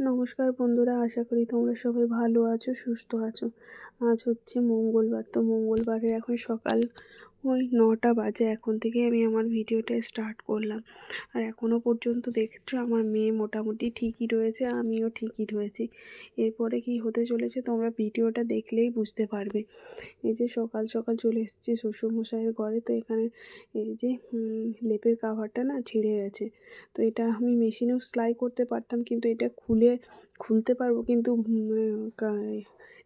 নমস্কার বন্ধুরা, আশা করি তোমরা সবাই ভালো আছো, সুস্থ আছো। আজ হচ্ছে মঙ্গলবার, তো মঙ্গলবারে এখন সকাল ওই নটা বাজে, এখন থেকে আমি আমার ভিডিওটা স্টার্ট করলাম। আর এখনও পর্যন্ত দেখছ আমার মেয়ে মোটামুটি ঠিকই রয়েছে, আমিও ঠিকই রয়েছি। এরপরে কি হতে চলেছে তোমরা ভিডিওটা দেখলেই বুঝতে পারবে। এই যে সকাল সকাল চলে এসেছি শ্বশুরমশাইয়ের ঘরে, তো এখানে এই যে লেপের কাভারটা না ছিঁড়ে গেছে। তো এটা আমি মেশিনেও সেলাই করতে পারতাম, কিন্তু এটা খুলে খুলতে পারব, কিন্তু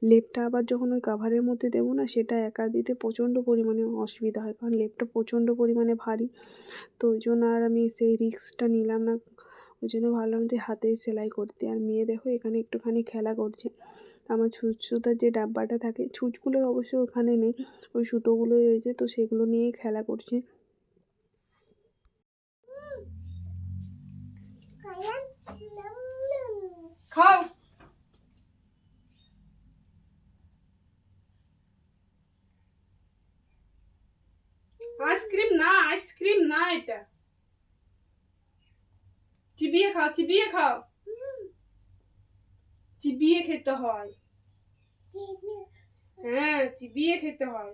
লেপটা আবার যখন ওই কাভারের মধ্যে দেবো না, সেটা একা দিতে প্রচণ্ড পরিমাণে অসুবিধা হয়, কারণ লেপটা প্রচণ্ড পরিমাণে ভারী। তো ওই জন্য আর আমি সেই রিস্কটা নিলাম না, ওই জন্য ভাবলাম যে হাতেই সেলাই করতে। আর মেয়ে দেখো, এখানে একটুখানি খেলা করছে। আমার ছুঁচ সুতার যে ডাব্বাটা থাকে, ছুঁচগুলো অবশ্য ওখানে নেই, ওই সুতোগুলো রয়েছে, তো সেগুলো নিয়েই খেলা করছে। খাও আইসক্রিম না আইসক্রিম না এটা। চিবিয়ে খাও চিবিয়ে খাও। চিবিয়ে খেতে হয়। হ্যাঁ চিবিয়ে খেতে হয়।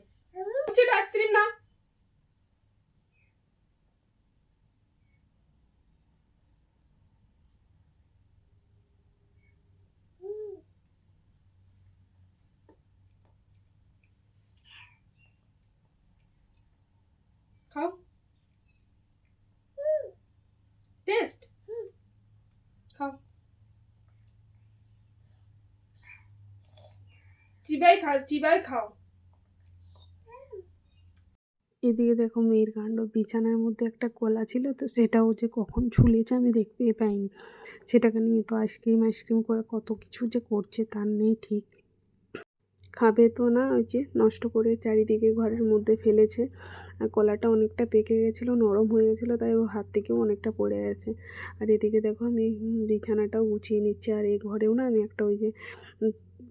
আইসক্রিম না। খাও টেস্ট খাও চিবাই খাও চিবাই খাও এদিকে দেখো মেয়ের কাণ্ড। বিছানার মধ্যে একটা কলা ছিল, তো সেটাও যে কখন ঝুলেছে আমি দেখতেই পাইনি। সেটাকে নিয়ে তো আইসক্রিম আইসক্রিম করে কত কিছু যে করছে তার নেই ঠিক। খাবে তো না, ওই যে নষ্ট করে চারিদিকে ঘরের মধ্যে ফেলেছে। আর কলাটা অনেকটা পেকে গেছিল, নরম হয়ে গেছিল, তাই ও হাত থেকেও অনেকটা পড়ে গেছে। আর এদিকে দেখো আমি বিছানাটাও গুছিয়ে নিচ্ছি, আর এই ঘরেও না আমি একটা ওই যে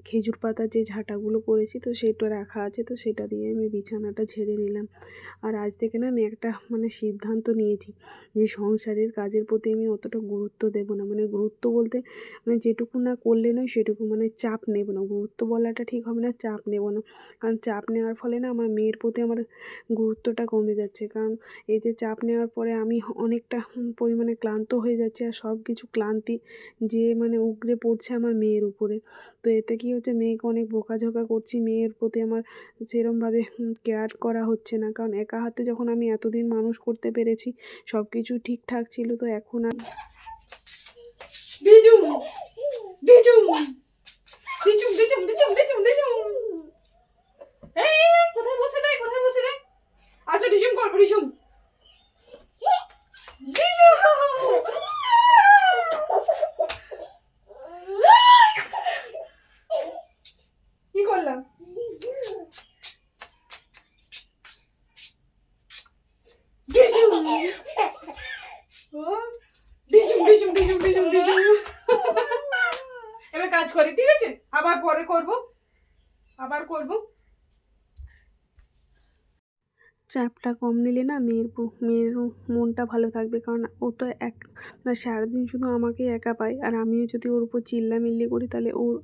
খেজুর পাতা যে ঝাঁটাগুলো করেছি, তো সেটা রাখা আছে, তো সেটা দিয়ে আমি বিছানাটা ঝেড়ে নিলাম। আর আজ থেকে না আমি একটা মানে সিদ্ধান্ত নিয়েছি যে সংসারের কাজের প্রতি আমি অতটা গুরুত্ব দেবো না। মানে গুরুত্ব বলতে মানে যেটুকু না করলে নয়, সেটুকু মানে চাপ নেব না। গুরুত্ব বলাটা ঠিক হবে না, চাপ নেব না। কারণ চাপ নেওয়ার ফলে না আমার মেয়ের প্রতি আমার গুরুত্বটা কমে যাচ্ছে। কারণ এই যে চাপ নেওয়ার পরে আমি অনেকটা পরিমাণে ক্লান্ত হয়ে যাচ্ছে, আর সব কিছু ক্লান্তি যে মানে উগড়ে পড়ছে আমার মেয়ের উপরে। তো এতে কী হচ্ছে মেয়েকে অনেক বকাঝকা করছি, মেয়ের প্রতি আমার সেরমভাবে কেয়ার করা হচ্ছে না। কারণ একা হাতে যখন আমি এতদিন মানুষ করতে পেরেছি সব কিছু ঠিকঠাক ছিল, তো এখন আর কোথায় বসে দেয়, কোথায় বসে দেয়? ডিজুম করব ডিজুম কি করলাম ডিজুম ও ডিজুম ডিজুম ডিজুম ডিজুম ডিজুম এবার কাজ করি ঠিক আছে? আবার পরে করব। আবার করব। চাপটা কম নিলে না মেয়ের মেয়েরও মনটা ভালো থাকবে। কারণ ও তো এক সারাদিন শুধু আমাকেই একা পায়। আর আমিও যদি ওর উপর চিল্লামিল্লি করি, তাহলে ওর,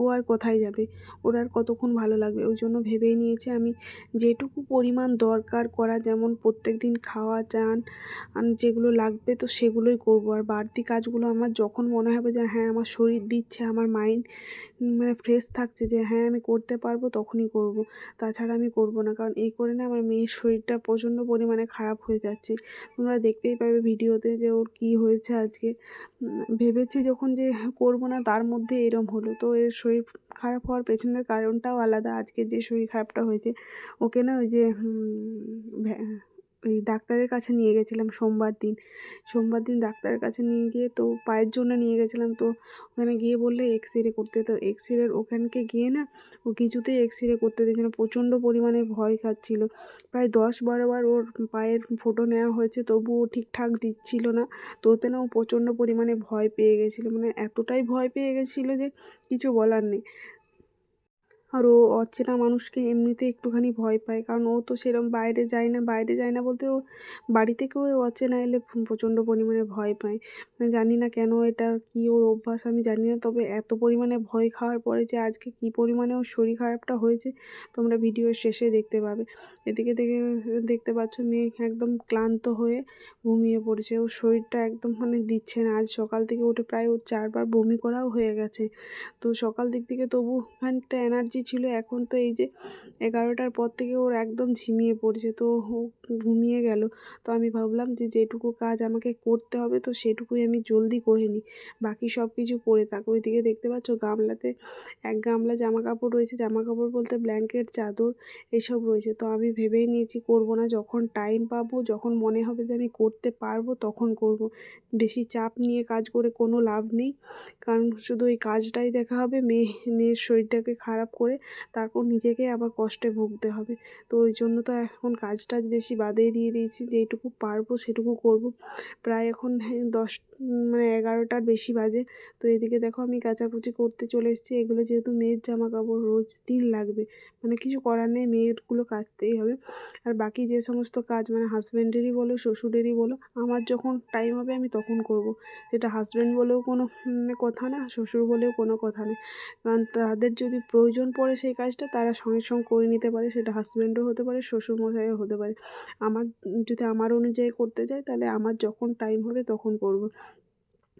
ও আর কোথায় যাবে? ওর আর কতক্ষণ ভালো লাগবে? ওই জন্য ভেবেই নিয়েছে আমি যেটুকু পরিমাণ দরকার করা, যেমন প্রত্যেক দিন খাওয়া, চান যেগুলো লাগবে তো সেগুলোই করব। আর বাড়তি কাজগুলো আমার যখন মনে হবে যে হ্যাঁ আমার শরীর দিচ্ছে, আমার মাইন্ড মানে ফ্রেশ থাকছে যে হ্যাঁ আমি করতে পারব, তখনই করব। তাছাড়া আমি করব না, কারণ এই করে না আমার মেয়ের শরীরটা প্রচণ্ড পরিমাণে খারাপ হয়ে যাচ্ছে। তোমরা দেখতেই পাবে ভিডিওতে যে ওর কী হয়েছে আজকে। ভেবেছি যখন যে করব না, তার মধ্যে এরম হলো। তো এর শরীর খারাপ হওয়ার পেছনের কারণটাও আলাদা। আজকে যে শরীর খারাপটা হয়েছে, ওকে না ওই যে ওই ডাক্তারের কাছে নিয়ে গেছিলাম সোমবার দিন। সোমবার দিন ডাক্তারের কাছে নিয়ে গিয়ে তো পায়ের জন্য নিয়ে গেছিলাম তো ওখানে গিয়ে বললে এক্স রে করতে। তো এক্স রের ওখানকে গিয়ে না ও কিছুতেই এক্স রে করতে দিচ্ছে না প্রচণ্ড পরিমাণে ভয় খাচ্ছিল। প্রায় দশ বারোবার ওর পায়ের ফটো নেওয়া হয়েছে, তবু ও ঠিকঠাক দিচ্ছিল না। তো ওতে না ও প্রচণ্ড পরিমাণে ভয় পেয়ে গেছিল। মানে এতটাই ভয় পেয়ে গেছিল যে কিছু বলার নেই। আর ও অচেনা মানুষকে এমনিতে একটুখানি ভয় পায়। কারণ ও তো সেরকম বাইরে যায় না, বাইরে যায় না বলতে ও বাড়ি থেকেও অচেনা এলে প্রচণ্ড পরিমাণে ভয় পায়। মানে জানি না কেন এটা কী ওর অভ্যাস আমি জানি না, তবে এত পরিমাণে ভয় খাওয়ার পরে যে আজকে কী পরিমাণে ওর শরীর খারাপটা হয়েছে, তোমরা ভিডিওর শেষে দেখতে পাবে। এদিকে দেখে, দেখতে পাচ্ছ মেয়ে একদম ক্লান্ত হয়ে ঘুমিয়ে পড়েছে। ওর শরীরটা একদম মানে দিচ্ছে না। আজ সকাল থেকে উঠে প্রায় ওর চারবার বমি করাও হয়ে গেছে। তো সকাল দিক থেকে তবু খানিকটা এনার্জি ছিল, এখন তো এই যে এগারোটার পর থেকে ওর একদম ঝিমিয়ে পড়ছে, তো ও ঘুমিয়ে গেল। তো আমি ভাবলাম যে যেটুকু কাজ আমাকে করতে হবে, তো সেটুকুই আমি জলদি করে নিই। বাকি সব কিছু পরে থাক। ওইদিকে দেখতে পাচ্ছ গামলাতে এক গামলা জামা কাপড় রয়েছে জামা কাপড় বলতে ব্ল্যাঙ্কেট চাদর এসব রয়েছে। তো আমি ভেবেই নিয়েছি করব না, যখন টাইম পাবো, যখন মনে হবে যে আমি করতে পারব, তখন করব। বেশি চাপ নিয়ে কাজ করে কোনো লাভ নেই, কারণ শুধু ওই কাজটাই দেখা হবে, মেয়ে, মেয়ের শরীরটাকে খারাপ করে তারপর নিজেকে আবার কষ্টে ভুগতে হবে। তো ওই জন্য তো এখন কাজ টাজ বেশি বাদেই দিয়ে দিয়েছি যেইটুকু পারব সেটুকু করব। প্রায় এখন হ্যাঁ, দশ মানে এগারোটার বেশি বাজে। তো এদিকে দেখো আমি কাচাকুচি করতে চলে এসেছি। এগুলো যেহেতু মেয়ের জামা কাপড় রোজ দিন লাগবে। মানে কিছু করার নেই মেয়েরগুলো কাচতেই হবে। আর বাকি যে সমস্ত কাজ মানে হাজব্যান্ডেরই বলো শ্বশুরেরই বলো আমার যখন টাইম হবে আমি তখন করব। সেটা হাজব্যান্ড বলেও কোনো কথা না শ্বশুর বলেও কোনো কথা নেই কারণ তাদের যদি প্রয়োজন পড়ে সেই কাজটা তারা সঙ্গে সঙ্গে করে নিতে পারে, সেটা হাজব্যান্ডও হতে পারে, শ্বশুরমশাইও হতে পারে। আমার, যদি আমার অনুযায়ী করতে যাই তাহলে আমার যখন টাইম হবে তখন করব।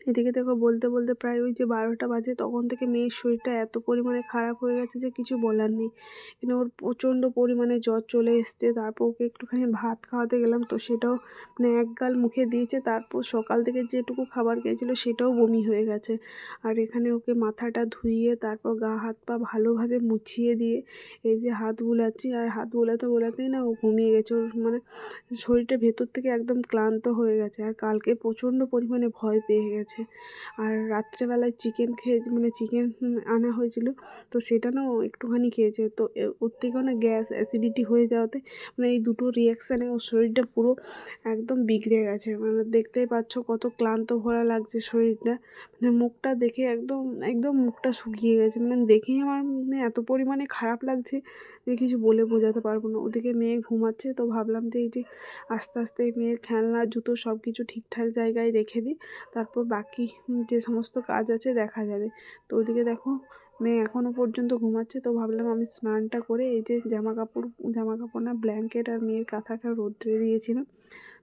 এদিকে দেখো বলতে বলতে প্রায় ওই যে বারোটা বাজে, তখন থেকে মেয়ের শরীরটা এত পরিমাণে খারাপ হয়ে গেছে যে কিছু বলার নেই। কিন্তু ওর প্রচণ্ড পরিমাণে জ্বর চলে এসছে, তারপর ওকে একটুখানি ভাত খাওয়াতে গেলাম, তো সেটাও মানে এক গাল মুখে দিয়েছে, তারপর সকাল থেকে যেটুকু খাবার খেয়েছিল সেটাও বমি হয়ে গেছে। আর এখানে ওকে মাথাটা ধুইয়ে, তারপর গা হাত পা ভালোভাবে মুছিয়ে দিয়ে এই যে হাত বুলাচ্ছি, আর হাত বোলাতে বোলাতেই না ও ঘুমিয়ে গেছে। ওর মানে শরীরটা ভেতর থেকে একদম ক্লান্ত হয়ে গেছে, আর কালকে প্রচণ্ড পরিমাণে ভয় পেয়ে গেছে। আর রাত্রেবেলায় চিকেন খেয়ে মানে চিকেন আনা হয়েছিল, তো সেটা না ও একটুখানি খেয়েছে। তো ওর থেকেও না গ্যাস অ্যাসিডিটি হয়ে যাওয়াতে মানে এই দুটো রিয়াকশানে ওর শরীরটা পুরো একদম বিগড়ে গেছে। মানে দেখতেই পাচ্ছ কত ক্লান্ত ভরা লাগছে শরীরটা। মানে মুখটা দেখে একদম একদম মুখটা শুকিয়ে গেছে। মানে দেখেই আমার মানে এত পরিমাণে খারাপ লাগছে যে কিছু বলে বোঝাতে পারব না। ওদিকে মেয়ে ঘুমাচ্ছে, তো ভাবলাম যে এই যে আস্তে আস্তে মেয়ের খেলনা, জুতো সব কিছু ঠিকঠাক জায়গায় রেখে দিই। তারপর বাকি যে সমস্ত কাজ আছে দেখা যাবে। তো ওদিকে দেখো, মেয়ে এখনও পর্যন্ত ঘুমাচ্ছে, তো ভাবলাম আমি স্নানটা করে এই যে জামা কাপড় জামা কাপড় না ব্ল্যাঙ্কেট আর মেয়ের কাঁথাটা রোদ্রে দিয়েছিলাম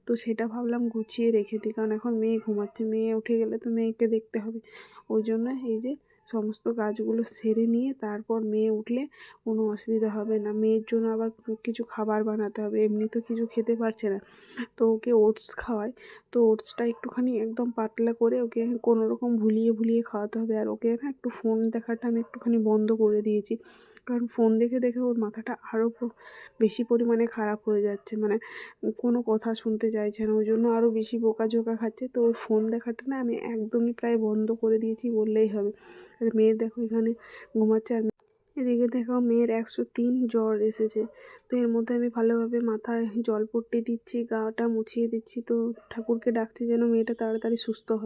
তো সেটা ভাবলাম গুছিয়ে রেখে দিই, কারণ এখন মেয়ে ঘুমাচ্ছে, মেয়ে উঠে গেলে তো মেয়েকে দেখতে হবে। ওই জন্য এই যে সমস্ত কাজগুলো সেরে নিয়ে তারপর মেয়ে উঠলে কোনো অসুবিধা হবে না। মেয়ের জন্য আবার কিছু খাবার বানাতে হবে, এমনি তো কিছু খেতে পারছে না। তো ওকে ওটস খাওয়ায় তো ওটসটা একটুখানি একদম পাতলা করে ওকে কোনো রকম ভুলিয়ে ভুলিয়ে খাওয়াতে হবে। আর ওকে না একটু ফোন দেখাটা আমি একটুখানি বন্ধ করে দিয়েছি। কারণ ফোন দেখে দেখে ওর মাথাটা আরও বেশি পরিমাণে খারাপ হয়ে যাচ্ছে। মানে কোনো কথা শুনতে চাইছে না। ওই জন্য আরও বেশি বোকাঝোকা খাচ্ছে। তো ওর ফোন দেখাটা না আমি একদমই প্রায় বন্ধ করে দিয়েছি বললেই হবে। আর মেয়ে দেখো এখানে ঘুমাচ্ছে আর এদিকে দেখো মেয়ের একশো তিন জ্বর এসেছে। তো এর মধ্যে আমি ভালোভাবে মাথায় জল পট্টি দিচ্ছি, গাটা মুছিয়ে দিচ্ছি। তো ঠাকুরকে ডাকছি যেন মেয়েটা তাড়াতাড়ি সুস্থ হয়।